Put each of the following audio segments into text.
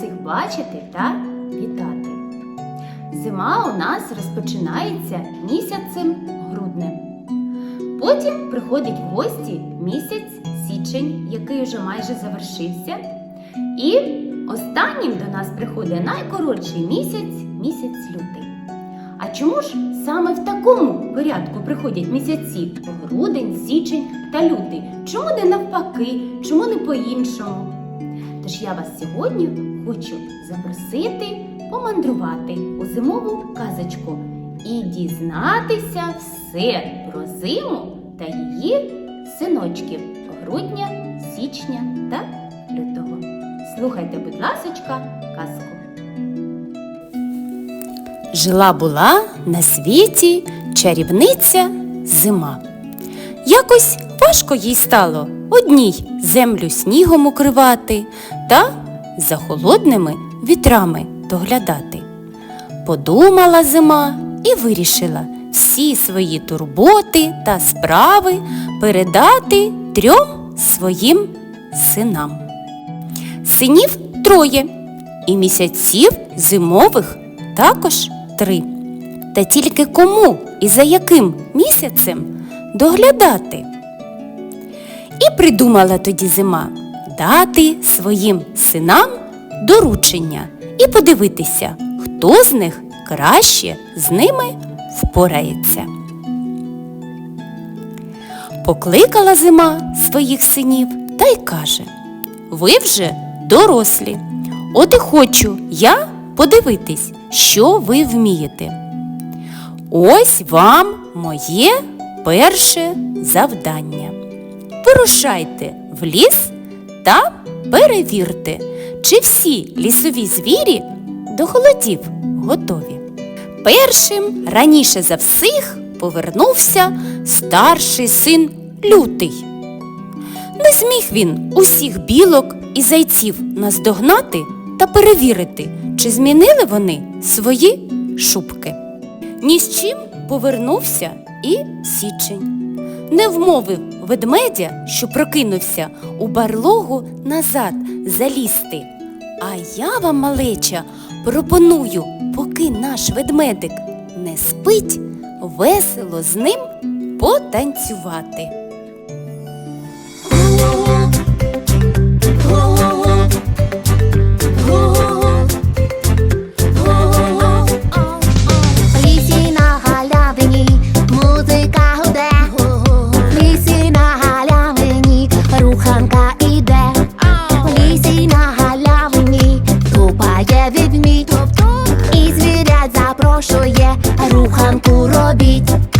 всіх бачити та вітати. Зима у нас розпочинається місяцем груднем. Потім приходить в гості місяць січень, який вже майже завершився. І останнім до нас приходить найкоротший місяць місяць лютий. А чому ж саме в такому порядку приходять місяці грудень, січень та лютий? Чому не навпаки, чому не по-іншому? Тож я вас сьогодні хочу запросити помандрувати у зимову казочку і дізнатися все про зиму та її синочків грудня, січня та лютого. Слухайте, будь ласочка, казку. Жила була на світі чарівниця зима. Якось важко їй стало одній землю снігом укривати та за холодними вітрами доглядати. Подумала зима і вирішила всі свої турботи та справи передати трьом своїм синам. Синів троє і місяців зимових також три. Та тільки кому і за яким місяцем доглядати? І придумала тоді зима дати своїм синам доручення і подивитися, хто з них краще з ними впорається. Покликала зима своїх синів та й каже Ви вже дорослі. От і хочу я подивитись, що ви вмієте. Ось вам моє перше завдання. Вирушайте в ліс та перевірте, чи всі лісові звірі до холодів готові. Першим раніше за всіх повернувся старший син Лютий. Не зміг він усіх білок і зайців наздогнати та перевірити, чи змінили вони свої шубки. Ні з чим повернувся і січень. Не вмовив ведмедя, що прокинувся у барлогу назад залізти. А я вам, малеча, пропоную, поки наш ведмедик не спить, весело з ним потанцювати. Звірят є, руханку робіть.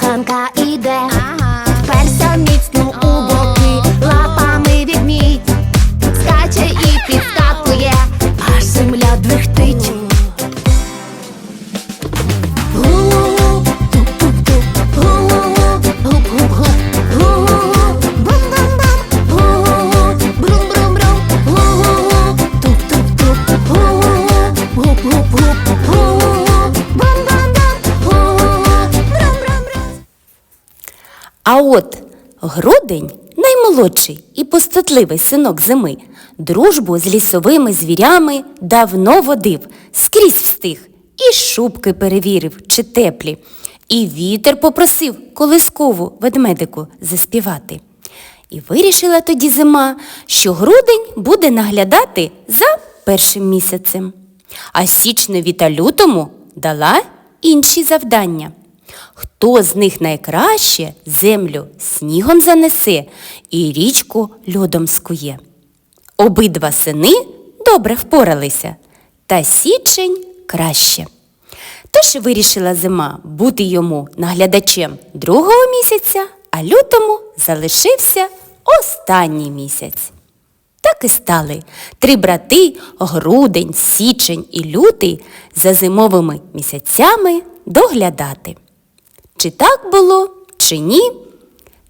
ความกะ от грудень наймолодший і пустотливий синок зими, дружбу з лісовими звірями давно водив, скрізь встиг, і шубки перевірив, чи теплі, І вітер попросив колискову ведмедику заспівати. І вирішила тоді зима, що грудень буде наглядати за першим місяцем. А січневі та лютому дала інші завдання. Хто з них найкраще землю снігом занесе і річку льодом скує. Обидва сини добре впоралися, та січень краще. Тож вирішила зима бути йому наглядачем другого місяця, а лютому залишився останній місяць. Так і стали три брати грудень, січень і лютий за зимовими місяцями доглядати. Чи так було, чи ні?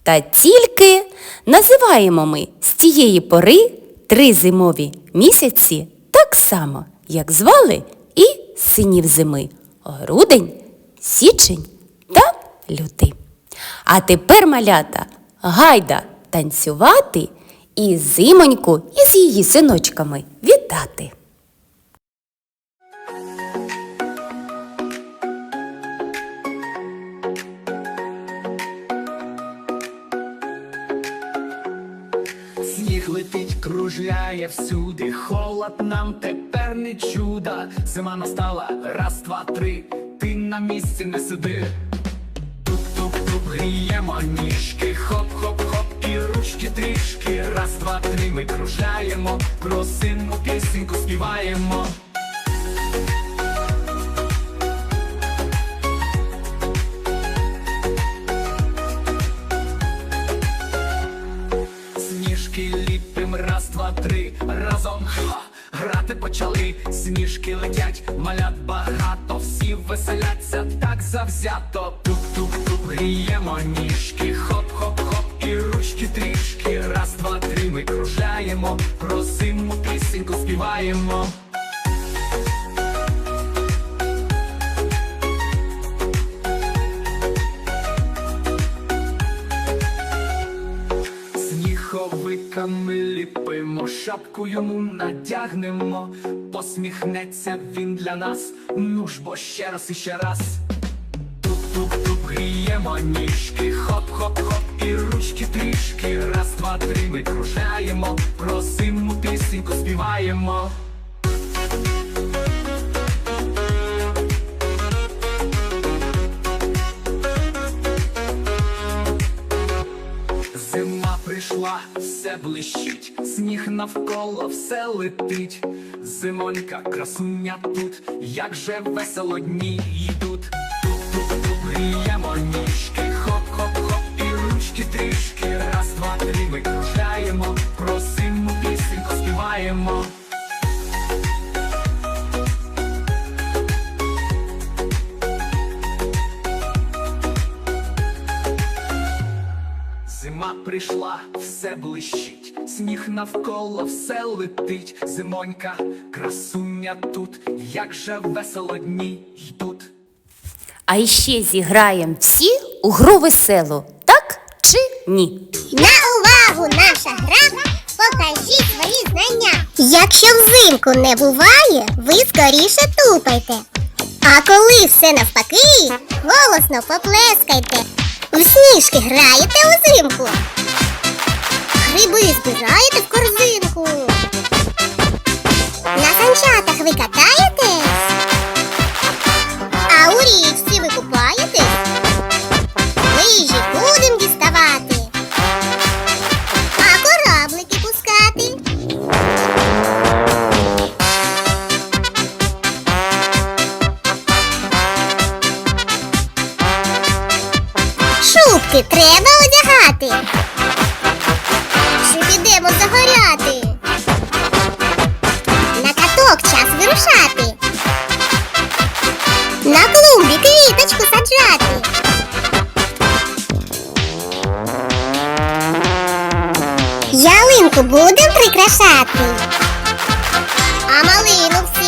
Та тільки називаємо ми з тієї пори три зимові місяці так само, як звали і синів зими грудень, січень та лютий. А тепер, малята, гайда танцювати і зимоньку із її синочками вітати. Кружляє всюди, холод нам тепер не чуда. Зима настала, раз, два, три, ти на місці не сиди. Туп-туп-туп, гріємо ніжки, хоп-хоп-хоп, і ручки трішки. Раз, два, три, ми кружаємо, про синну пісеньку співаємо. Разом ха, грати почали, сніжки летять, малят багато, всі веселяться так завзято. Туп-туп-туп, гріємо ніжки, хоп-хоп-хоп, і ручки трішки. Раз, два, три, ми кружаємо, про зиму пісеньку співаємо. Сніговиками ліпимо, шапку йому надягнемо, посміхнеться він для нас, ну ж бо ще раз і ще раз. Туп-туп-туп, гріємо ніжки, хоп-хоп-хоп, і ручки трішки. Раз, два, три, ми кружаємо, про зиму пісеньку співаємо. Все блищить, сніг навколо все летить. Зимонька, красуня тут, як же весело дні йдуть. Тут-тут-тут гріємо ніжки, хоп-хоп-хоп, і ручки трішки. Все блищить, сніг навколо все летить. Зимонька, красуня тут, як же весело дні йдуть. А іще зіграєм всі у гру веселу, так чи ні? На увагу наша гра, покажіть свої знання. Якщо взимку не буває, ви скоріше тупайте. А коли все навпаки, голосно поплескайте. В сніжки граєте узимку. Гриби збираєте в корзинку. На санчатах ви катаєтесь, а у річці прикрашати, а малину всі